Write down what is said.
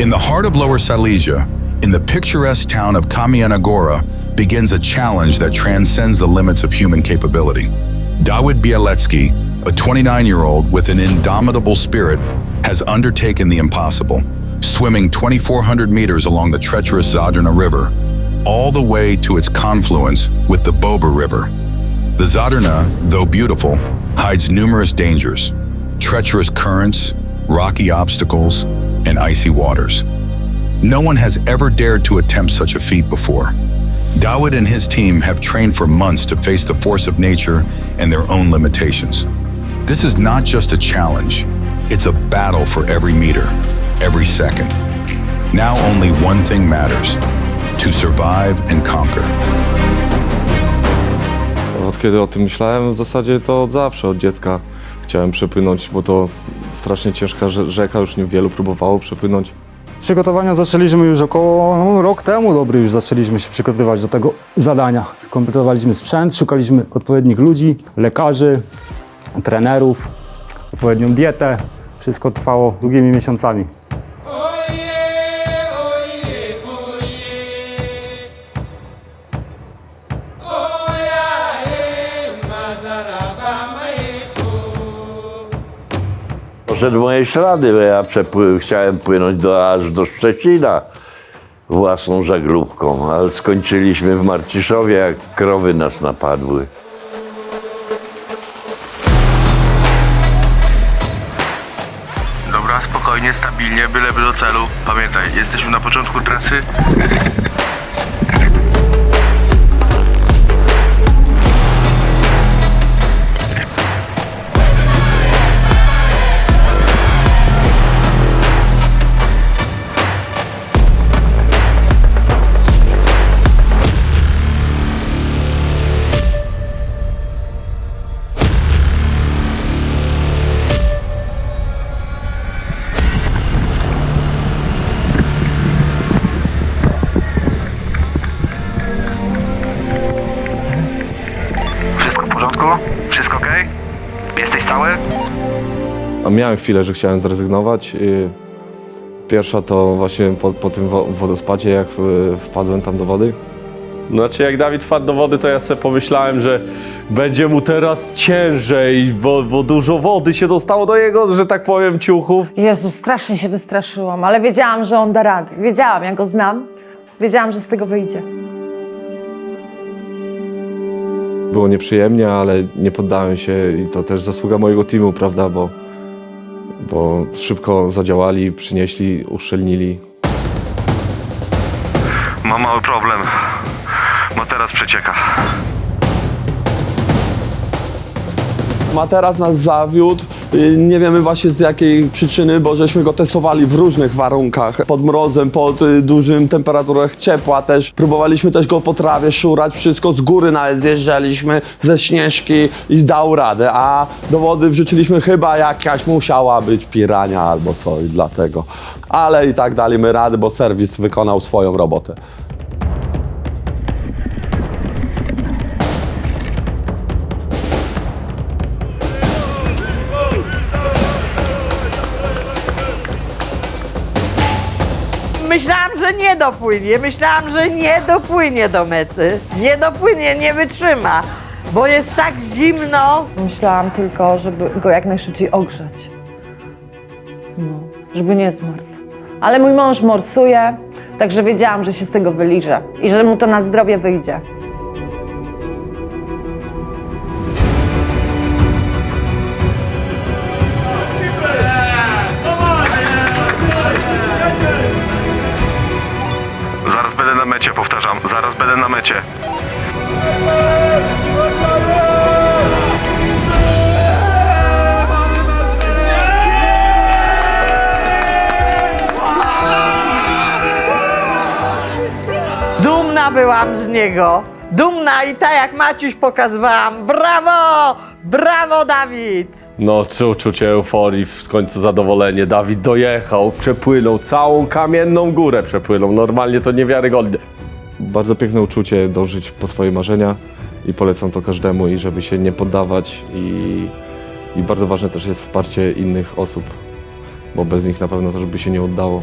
In the heart of Lower Silesia, in the picturesque town of Kamianagora, begins a challenge that transcends the limits of human capability. Dawid Bielecki, a 29 year old with an indomitable spirit, has undertaken the impossible, swimming 2,400 meters along the treacherous Zadrna River, all the way to its confluence with the Boba River. The Zadrna, though beautiful, hides numerous dangers treacherous currents, rocky obstacles, and icy waters. No one has ever dared to attempt such a feat before. Dawid and his team have trained for months to face the force of nature and their own limitations. This is not just a challenge, it's a battle for every meter, every second. Now only one thing matters to survive and conquer. Od kiedy o tym myślałem, w zasadzie to od zawsze, od dziecka chciałem przepłynąć, bo to strasznie ciężka rze- rzeka, już niewielu próbowało przepłynąć. Przygotowania zaczęliśmy już około no, rok temu dobry już zaczęliśmy się przygotowywać do tego zadania. Skompletowaliśmy sprzęt, szukaliśmy odpowiednich ludzi, lekarzy, trenerów, odpowiednią dietę. Wszystko trwało długimi miesiącami. Poszedł moje ślady, bo ja przepły- chciałem płynąć do, aż do Szczecina własną żaglówką, ale skończyliśmy w Marciszowie, jak krowy nas napadły. Dobra, spokojnie, stabilnie, byleby do celu. Pamiętaj, jesteśmy na początku trasy. Porządku? Wszystko ok? Jesteś? A miałem chwilę, że chciałem zrezygnować. Pierwsza to właśnie po, po tym wo- wodospadzie, jak wpadłem tam do wody. Znaczy jak Dawid wpadł do wody, to ja sobie pomyślałem, że będzie mu teraz ciężej, bo, bo dużo wody się dostało do jego, że tak powiem, ciuchów. Jezu, strasznie się wystraszyłam, ale wiedziałam, że on da radę. Wiedziałam, ja go znam. Wiedziałam, że z tego wyjdzie. Było nieprzyjemnie, ale nie poddałem się i to też zasługa mojego teamu, prawda, bo, bo szybko zadziałali, przynieśli, uszczelnili. Mam mały problem. Materac przecieka. Materac nas zawiódł. Y, Nie wiemy właśnie z jakiej przyczyny, bo żeśmy go testowali w różnych warunkach. Pod mrozem, pod y, dużym temperaturach ciepła też. Próbowaliśmy też go po trawie szurać, wszystko z góry nawet zjeżdżaliśmy ze śnieżki i dał radę. A do wody wrzuciliśmy chyba jakaś musiała być pirania albo co i dlatego. Ale i tak daliśmy radę, bo serwis wykonał swoją robotę. Myślałam, że nie dopłynie. Myślałam, że nie dopłynie do mety. Nie dopłynie, nie wytrzyma, bo jest tak zimno. Myślałam tylko, żeby go jak najszybciej ogrzać. No, żeby nie zmarzł. Ale mój mąż morsuje, także wiedziałam, że się z tego wyliże i że mu to na zdrowie wyjdzie. Mecie. Dumna byłam z niego. Dumna i tak jak Maciuś pokazywałam. Brawo! Brawo, Dawid! No, czy uczucie euforii, w końcu zadowolenie. Dawid dojechał, przepłynął całą kamienną górę, przepłynął. Normalnie to niewiarygodne. Bardzo piękne uczucie dążyć po swoje marzenia i polecam to każdemu i żeby się nie poddawać i, i bardzo ważne też jest wsparcie innych osób, bo bez nich na pewno też by się nie udało.